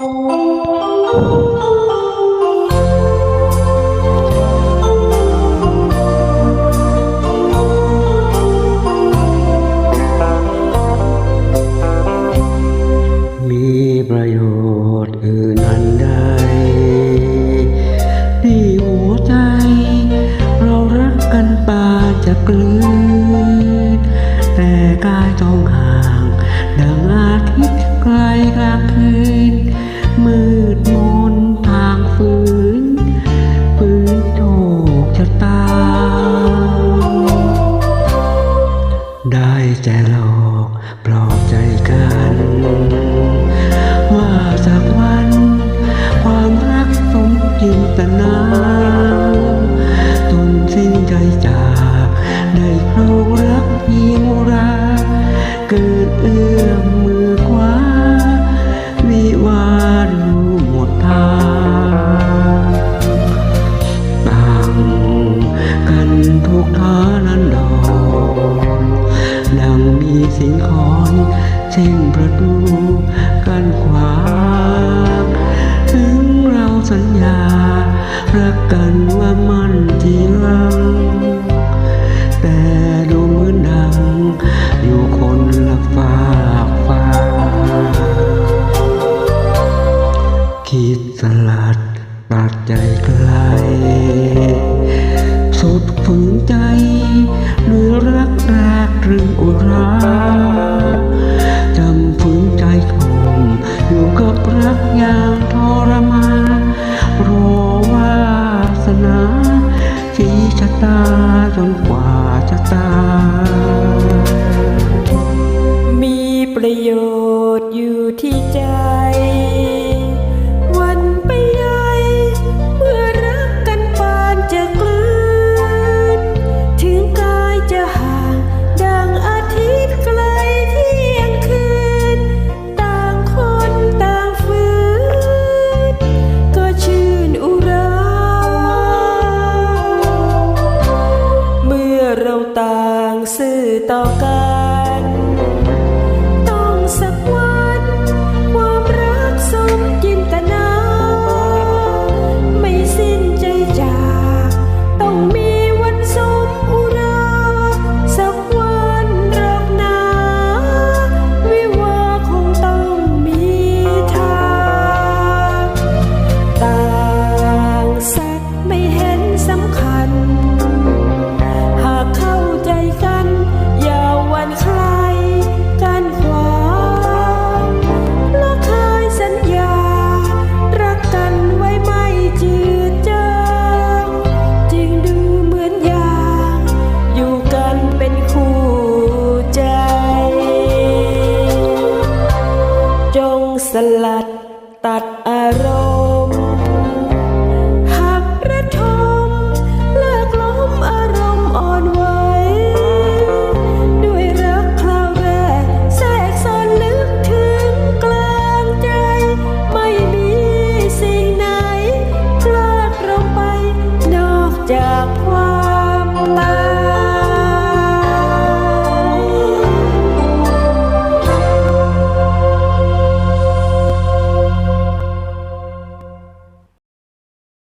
มีประโยชน์อื่นอันใดที่หัวใจ เรารักกันปาจะกลืน ใจกันว่าสักวัน ความรักสมจินตนาจนสิ้นใจจากในครองรักเพียงราเกิดเอื้อม เช่นประตูกันขวางถึงเราสัญญา รักกันว่ามันทีรัง แต่ดูเหมือนดัง อยู่คนละฝากฟ้า คิดสลัดตัดใจไกลสุดฝืนใจด้วยรักแรกตรึงอุรา ประโยชน์อยู่ที่ใจวันไปใหญ่เมื่ ลัดตัดอารมณ์หักระทมเลิกล้มอารมณ์อ่อนไหวด้วยรักคราวแรกแทรกซ้อนลึกถึงกลางใจ ไม่มีสิ่งไหนพลาดเราไปนอกจาก